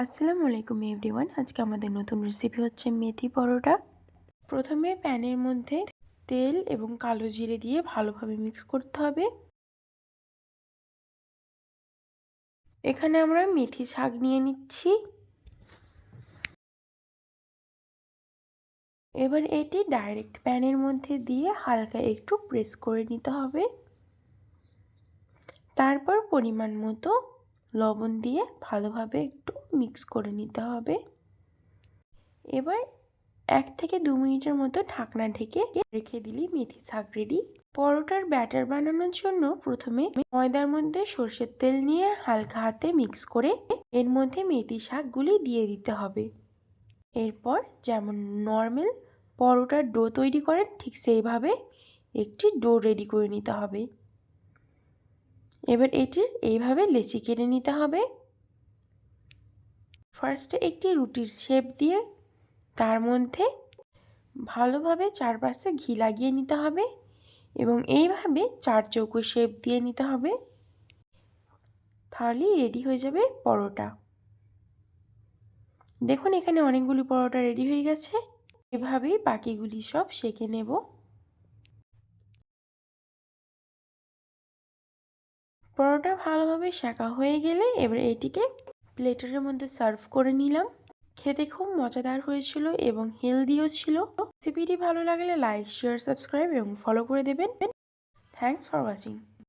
আসসালামু আলাইকুম এভরিওয়ান। আজকে আমাদের নতুন রেসিপি হচ্ছে মেথি পরোটা। প্রথমে প্যানের মধ্যে তেল এবং কালো জিরে দিয়ে ভালোভাবে মিক্স করতে হবে। এখানে আমরা মেথি শাক নিয়ে নিচ্ছি। এবার এটি ডাইরেক্ট প্যানের মধ্যে দিয়ে হালকা একটু প্রেস করে নিতে হবে। তারপর পরিমাণ মতো লবণ দিয়ে ভালোভাবে একটু মিক্স করে নিতে হবে। এবার এক থেকে দু মিনিটের মতো ঢাকনা ঢেকে রেখে দিলি মেথি শাক রেডি পরোটার ব্যাটার বানানোর জন্য প্রথমে ময়দার মধ্যে সর্ষের তেল নিয়ে হালকা হাতে মিক্স করে এর মধ্যে মেথি শাকগুলি দিয়ে দিতে হবে। এরপর যেমন নর্মাল পরোটার ডো তৈরি করেন ঠিক সেইভাবে একটি ডো রেডি করে নিতে হবে। এবার এটির এইভাবে লেচি কেটে নিতে হবে। ফার্স্টে একটি রুটির শেপ দিয়ে তার মধ্যে ভালোভাবে চারপাশে ঘি লাগিয়ে নিতে হবে এবং এইভাবে চার চৌকো শেপ দিয়ে নিতে হবে। তাহলেই রেডি হয়ে যাবে পরোটা। দেখুন এখানে অনেকগুলি পরোটা রেডি হয়ে গেছে। এভাবেই বাকিগুলি সব সেঁকে নেব। পরোটা ভালোভাবে শেখা হয়ে গেলে এবার এটিকে প্লেটারের মধ্যে সার্ভ করে নিলাম। খেতে খুব মজাদার হয়েছিল এবং হেলদিও ছিল। রেসিপিটি ভালো লাগলে লাইক, শেয়ার, সাবস্ক্রাইব এবং ফলো করে দেবেন। Thanks for watching